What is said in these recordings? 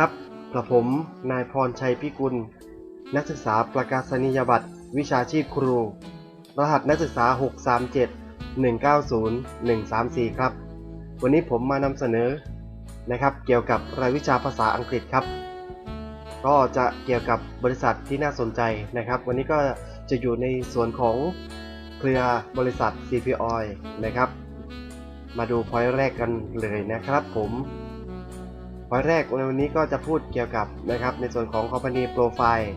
ครับกระผมนายพรชัยพิกุล นักศึกษาประกาศนียบัตร วิชาชีพครู รหัสนักศึกษา 637 190 134 ครับ วันนี้ผมมานำเสนอนะครับ เกี่ยวกับรายวิชาภาษาอังกฤษครับ ก็จะเกี่ยวกับบริษัทที่น่าสนใจนะครับ วันนี้ก็จะอยู่ในส่วนของเครือบริษัท CP Oil นะครับ มาดูพอยต์แรกกันเลยนะครับผม พอยต์แรกในวันนี้ก็จะพูดเกี่ยวกับนะครับในส่วนของ Company Profile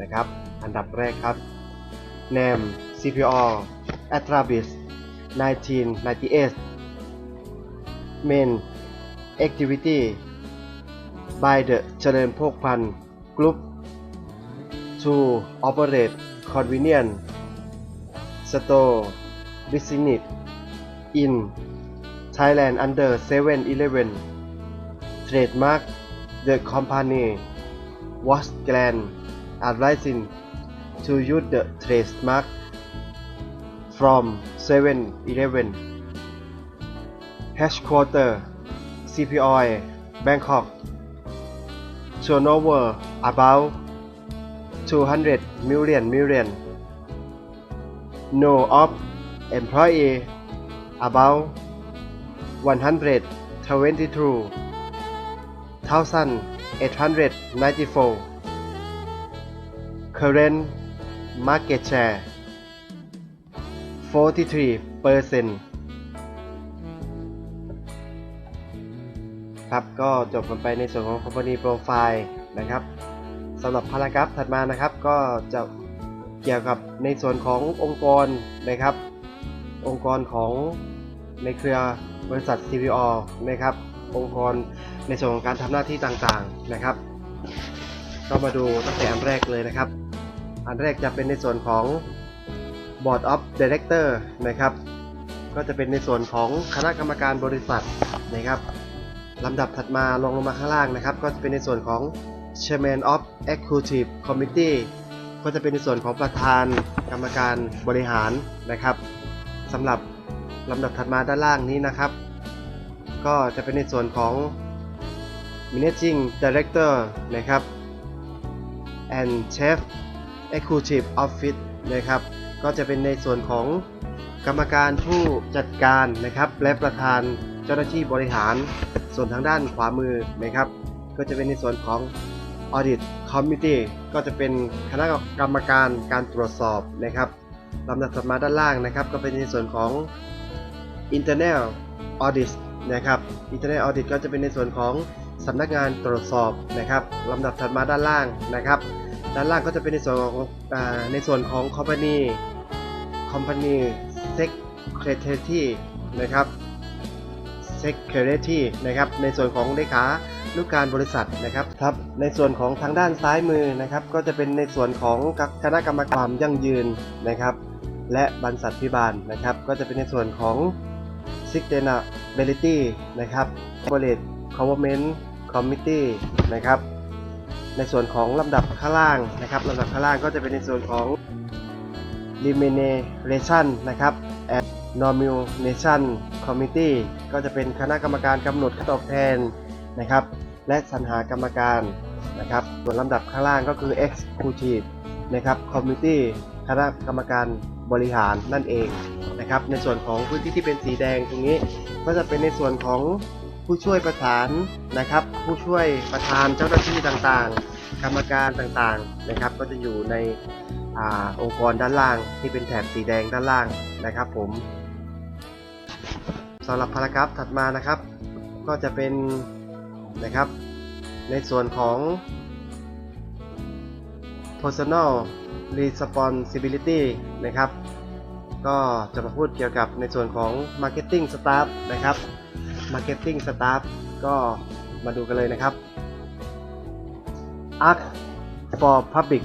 นะครับอันดับแรกครับ Name CPO Atrabis 1998 Main Activity by the เจริญโภคภัณฑ์ Group to operate convenient store business in Thailand under 7-Eleven trademark the company was grand advising to use the trademark from 7-Eleven headquarter CPOI Bangkok. Turnover about 200 million million. No of employee about 122 1894 current market share 43 percent ครับก็จบกันไปในส่วนของ Company Profile นะครับสำหรับพารากราฟถัดมานะครับก็จะเกี่ยวกับในส่วนขององค์กรนะครับ องค์กรของในเครือบริษัท CPO นะครับ องค์กร ในส่วนของการทำหน้าที่ต่างๆนะครับ ก็มาดูตั้งแต่อันแรกเลยนะครับ อันแรกจะเป็นในส่วนของ Board of Director นะครับ ก็จะเป็นในส่วนของคณะกรรมการบริษัทนะครับลำดับถัดมาลงลงมาข้างล่างนะครับ ก็จะเป็นในส่วนของ Chairman of Executive Committee ก็จะเป็นในส่วนของประธานกรรมการบริหารนะครับสำหรับลำดับถัดมาด้านล่างนี้นะครับ ก็จะเป็นในส่วนของ Managing Director นะครับ and Chief Executive Office นะครับ ก็จะเป็นในส่วนของกรรมการผู้จัดการนะครับ และประธานเจ้าหน้าที่บริหาร ส่วนทางด้านขวามือนะครับ ก็จะเป็นในส่วนของ Audit Committee ก็จะเป็นคณะกรรมการการตรวจสอบนะครับลำดับถัดมาด้านล่างนะครับ ก็เป็นในส่วนของ Internal Audit นะครับ Internal Audit ก็จะเป็นในส่วนของ สำนักงานตรวจสอบนะครับลำดับถัดมาด้านล่างนะครับ ด้านล่างก็จะเป็นในส่วนของอในส่วนของ Company Company Secretary นะครับ Secretary นะครับในส่วนของเลขานุกการบริษัทนะครับครับในส่วนของทางด้านซ้ายมือนะครับ ก็จะเป็นในส่วนของคณะกรรมการความยั่งยืนนะครับ และบรรษัทพิบาลนะครับ ก็จะเป็นในส่วนของ Sustainability นะครับ Corporate Government Committee นะครับ ในส่วนของลำดับข้างล่างนะครับลำดับข้างล่างก็จะเป็นในส่วนของ Remuneration นะครับ and Nomination Committee ก็จะเป็นคณะกรรมการกำหนดค่าตอบแทนนะครับ และสรรหากรรมการนะครับ ส่วนลำดับข้างล่างก็คือ Executive นะครับ Committee คณะกรรมการบริหารนั่นเองนะครับ ในส่วนของพื้นที่ที่เป็นสีแดงตรงนี้ ก็จะเป็นในส่วนของ ผู้ช่วยประธานนะครับ ผู้ช่วยประธานเจ้าหน้าที่ต่างๆ กรรมการต่างๆนะครับ ก็จะอยู่ในอองค์กรด้านล่างที่เป็นแถบสีแดงด้านล่างนะครับ ผมสำหรับพารากราฟถัดมานะครับ ก็จะเป็นนะครับ ในส่วนของ personal responsibility นะครับ ก็จะมาพูดเกี่ยวกับในส่วนของ marketing staff นะครับ marketing staff ก็มาดูกันเลยนะครับ Arc for Public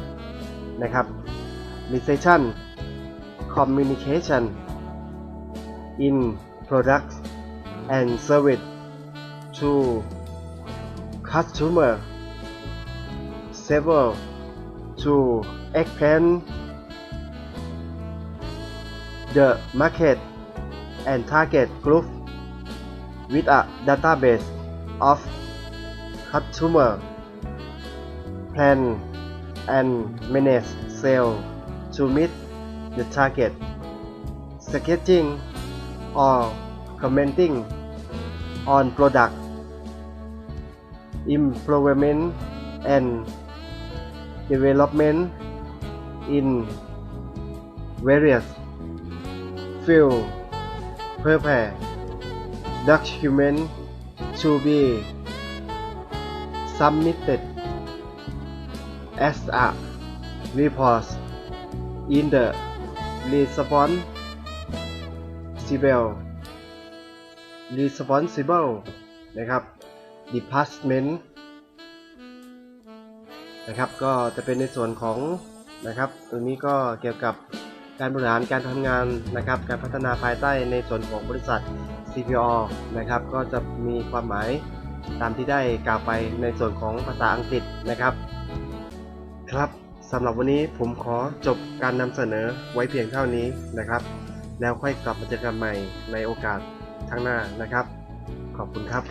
นะครับ Reception Communication in Products and Service to Customer Several to expand the market and target group with a database of customer plan and manage sale to meet the target sketching or commenting on product improvement and development in various field prepare document to be submitted as a report in the responsible responsible นะครับ department นะครับก็จะเป็นในส่วนของนะครับตรงนี้ก็เกี่ยวกับการบริหารการทำงานนะครับ การพัฒนาภายใต้ในส่วนของบริษัท CPO นะครับ ก็จะมีความหมายตามที่ได้กล่าวไปในส่วนของภาษาอังกฤษนะครับ ครับสำหรับวันนี้ผมขอจบการนำเสนอไว้เพียงเท่านี้นะครับ แล้วค่อยกลับมาเจอกันใหม่ในโอกาสข้างหน้านะครับ ขอบคุณครับ